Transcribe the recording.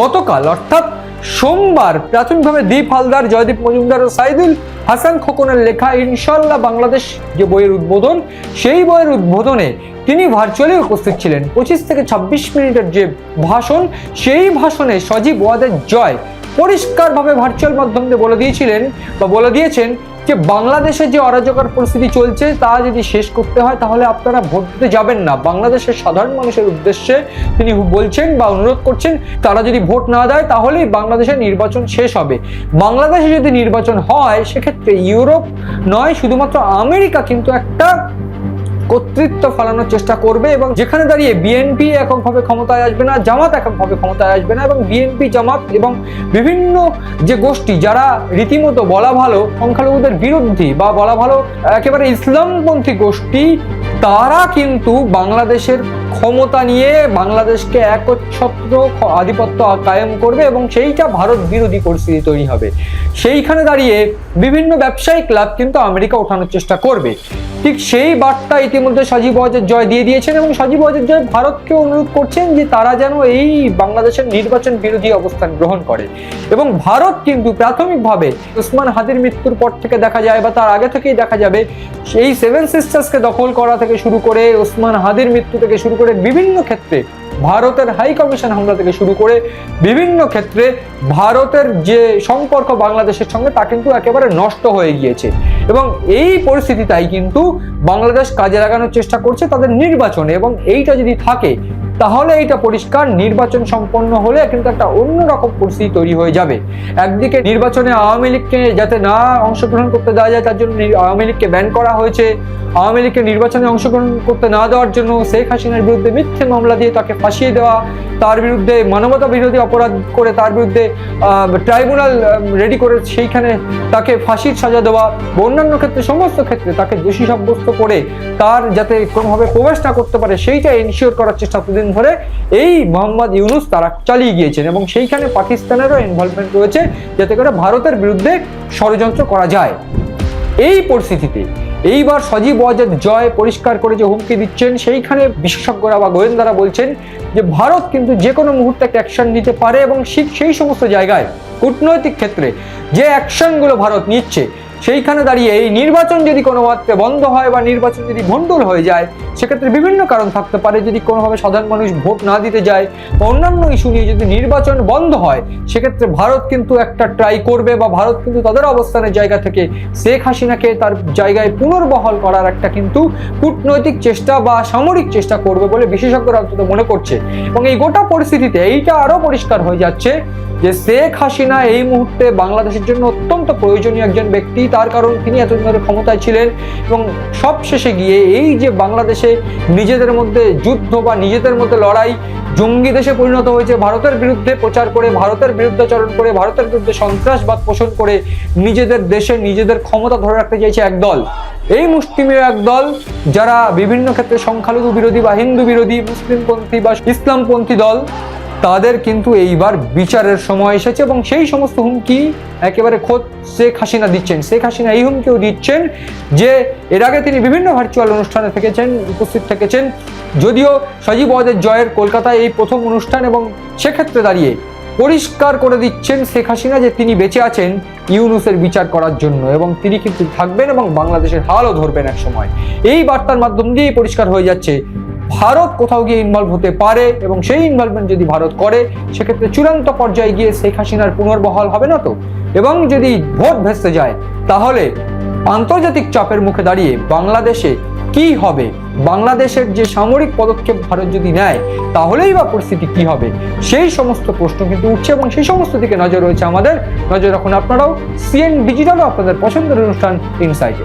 গতকাল, অর্থাৎ সোমবার, প্রাথমিকভাবে দীপ হালদার, জয়দীপ মজুমদার ও সাইদুল হাসান খোকনের লেখা ইনশাল্লাহ বাংলাদেশ যে বইয়ের উদ্বোধন, সেই বইয়ের উদ্বোধনে তিনি ভার্চুয়ালি উপস্থিত ছিলেন। পঁচিশ থেকে ছাব্বিশ মিনিটের যে ভাষণ, সেই ভাষণে সজীব ওয়াদের জয় পরিষ্কারভাবে ভার্চুয়াল মাধ্যম বলে দিয়েছিলেন বা বলে দিয়েছেন যে বাংলাদেশে যে অরাজকর পরিস্থিতি চলছে তা যদি শেষ করতে হয়, তাহলে আপনারা ভোট দিতে যাবেন না। বাংলাদেশের সাধারণ মানুষের উদ্দেশ্যে তিনি বলছেন বা অনুরোধ করছেন, তারা যদি ভোট না দেয়, তাহলেই বাংলাদেশের নির্বাচন শেষ হবে। বাংলাদেশে যদি নির্বাচন হয়, সেক্ষেত্রে ইউরোপ নয়, শুধুমাত্র আমেরিকা কিন্তু একটা কর্তৃত্ব ফলানোর চেষ্টা করবে এবং যেখানে দাঁড়িয়ে বিএনপি এককভাবে ক্ষমতায় আসবে না, জামাত এককভাবে ক্ষমতায় আসবে না এবং বিএনপি জামাত এবং বিভিন্ন যে গোষ্ঠী যারা রীতিমতো বলা ভালো সংখ্যালঘুদের বিরোধী বা বলা ভালো একেবারে ইসলামপন্থী গোষ্ঠী, তারা কিন্তু বাংলাদেশের ক্ষমতা নিয়ে বাংলাদেশকে একচ্ছত্র আধিপত্য কায়েম করবে এবং সেইটা ভারত বিরোধী পরিস্থিতি তৈরি হবে। সেইখানে দাঁড়িয়ে বিভিন্ন ব্যবসায়িক লাভ কিন্তু আমেরিকা ওঠানোর চেষ্টা করবে। ঠিক সেই বার্তা ইতিমধ্যে সজীব ওয়াজের জয় দিয়ে দিয়েছেন এবং সজীব ওয়াজের জয় ভারতকে অনুরোধ করছেন যে তারা যেন এই বাংলাদেশের নির্বাচন বিরোধী অবস্থান গ্রহণ করে। এবং ভারত কিন্তু প্রাথমিকভাবে উসমান হাদির মৃত্যুর পর থেকে দেখা যায় বা তার আগে থেকেই দেখা যাবে সেই সেভেন সিস্টার্সকে দখল করা থেকে শুরু করে উসমান হাদির মৃত্যু থেকে শুরু করে বিভিন্ন ক্ষেত্রে ভারতের হাই কমিশন হামলা থেকে শুরু করে বিভিন্ন ক্ষেত্রে ভারতের যে সম্পর্ক বাংলাদেশের সঙ্গে তা কিন্তু একেবারে নষ্ট হয়ে গিয়েছে। এবং এই পরিস্থিতিটাই কিন্তু বাংলাদেশ কাজে লাগানোর চেষ্টা করছে তাদের নির্বাচনে এবং এইটা যদি থাকে তাহলে এটা পরিষ্কার, নির্বাচন সম্পন্ন হলে কিন্তু একটা অন্যরকম পরিস্থিতি তৈরি হয়ে যাবে। একদিকে নির্বাচনে আওয়ামী লীগকে যাতে না অংশগ্রহণ করতে দেওয়া যায়, তার জন্য আওয়ামী লীগকে ব্যান করা হয়েছে। আওয়ামী লীগকে নির্বাচনে অংশগ্রহণ করতে না দেওয়ার জন্য শেখ হাসিনার বিরুদ্ধে মিথ্যে মামলা দিয়ে তাকে ফাঁসিয়ে দেওয়া তার বিরুদ্ধে মানবতা বিরোধী অপরাধ করে তার বিরুদ্ধে ট্রাইব্যুনাল রেডি করে সেইখানে তাকে ফাঁসির সাজা দেওয়া বা অন্যান্য ক্ষেত্রে, সমস্ত ক্ষেত্রে তাকে দোষী সাব্যস্ত করে তার যাতে কোনোভাবে প্রবেশ না করতে পারে, সেইটা এনশিওর করার চেষ্টা প্রতিদিন ধরে এই মোহাম্মদ ইউনুস তারা চালিয়ে গিয়েছেন এবং সেইখানে পাকিস্তানেরও ইনভলভমেন্ট রয়েছে যাতে করে ভারতের বিরুদ্ধে ষড়যন্ত্র করা যায়। এই পরিস্থিতিতে এইবার সজীব ওয়াজেদ জয় পরিষ্কার করে যে হুমকি দিচ্ছেন, সেইখানে বিশেষজ্ঞরা বা গোয়েন্দারা বলছেন যে ভারত কিন্তু যে কোনো মুহূর্তে একটা অ্যাকশন নিতে পারে এবং সেই সমস্ত জায়গায় কূটনৈতিক ক্ষেত্রে যে অ্যাকশনগুলো ভারত নিচ্ছে সেইখানে দাঁড়িয়ে এই নির্বাচন যদি কোনো মাত্রে বন্ধ হয় বা নির্বাচন যদি ভণ্ডুল হয়ে যায়, সেক্ষেত্রে বিভিন্ন কারণ থাকতে পারে। যদি কোনোভাবে সাধারণ মানুষ ভোট না দিতে যায় বা অন্যান্য ইস্যু নিয়ে যদি নির্বাচন বন্ধ হয়, সেক্ষেত্রে ভারত কিন্তু একটা ট্রাই করবে বা ভারত কিন্তু তাদের অবস্থানের জায়গা থেকে শেখ হাসিনাকে তার জায়গায় পুনর্বহাল করার একটা কিন্তু কূটনৈতিক চেষ্টা বা সামরিক চেষ্টা করবে বলে বিশেষজ্ঞরা অন্তত মনে করছে। এবং এই গোটা পরিস্থিতিতে এইটা আরও পরিষ্কার হয়ে যাচ্ছে যে শেখ হাসিনা এই মুহূর্তে বাংলাদেশের জন্য অত্যন্ত প্রয়োজনীয় একজন ব্যক্তি, তার কারণ তিনি এতদিন ধরে ক্ষমতায় ছিলেন এবং সব শেষে গিয়ে এই যে বাংলাদেশে নিজেদের মধ্যে যুদ্ধ বা নিজেদের মধ্যে লড়াই, জঙ্গি দেশে পরিণত হয়েছে, ভারতের বিরুদ্ধে প্রচার করে, ভারতের বিরুদ্ধে বিরুদ্ধাচরণ করে, ভারতের বিরুদ্ধে সন্ত্রাসবাদ পোষণ করে নিজেদের দেশে নিজেদের ক্ষমতা ধরে রাখতে চাইছে একদল। এই মুষ্টিমেয় একদল যারা বিভিন্ন ক্ষেত্রে সংখ্যালঘু বিরোধী বা হিন্দু বিরোধী, মুসলিমপন্থী বা ইসলামপন্থী দল তাদের কিন্তু এইবার বিচারের সময় এসেছে এবং সেই সমস্ত হুমকি একেবারে খোদ শেখ হাসিনা দিচ্ছেন। শেখ হাসিনা এই হুমকিও দিচ্ছেন যে এর আগে তিনি বিভিন্ন ভার্চুয়াল অনুষ্ঠানে থেকেছেন, উপস্থিত থেকেছেন। যদিও সজীব ওয়াদের জয়ের কলকাতায় এই প্রথম অনুষ্ঠান এবং সেক্ষেত্রে দাঁড়িয়ে পরিষ্কার করে দিচ্ছেন শেখ হাসিনা যে তিনি বেঁচে আছেন ইউনুসের বিচার করার জন্য এবং তিনি কিন্তু থাকবেন এবং বাংলাদেশের হালও ধরবেন এক সময় এই বার্তার মাধ্যম দিয়েই পরিষ্কার হয়ে যাচ্ছে ভারত কোথাও গিয়ে ইনভলভ হতে পারে এবং সেই ইনভলভমেন্ট যদি ভারত করে, সেক্ষেত্রে চূড়ান্ত পর্যায়ে গিয়ে শেখ হাসিনার পুনর্বহাল হবে না তো? এবং যদি ভোট ভেস্তে যায়, তাহলে আন্তর্জাতিক চাপের মুখে দাঁড়িয়ে বাংলাদেশে কি হবে? বাংলাদেশের যে সামরিক পদক্ষেপ ভারত যদি নেয়, তাহলেই বা পরিস্থিতি কি হবে? সেই সমস্ত প্রশ্ন কিন্তু উঠছে এবং সেই সমস্ত দিকে নজর রয়েছে আমাদের। নজর রাখুন আপনারাও। সিএন ডিজিটালও আপনাদের পছন্দের অনুষ্ঠান ইনসাইটে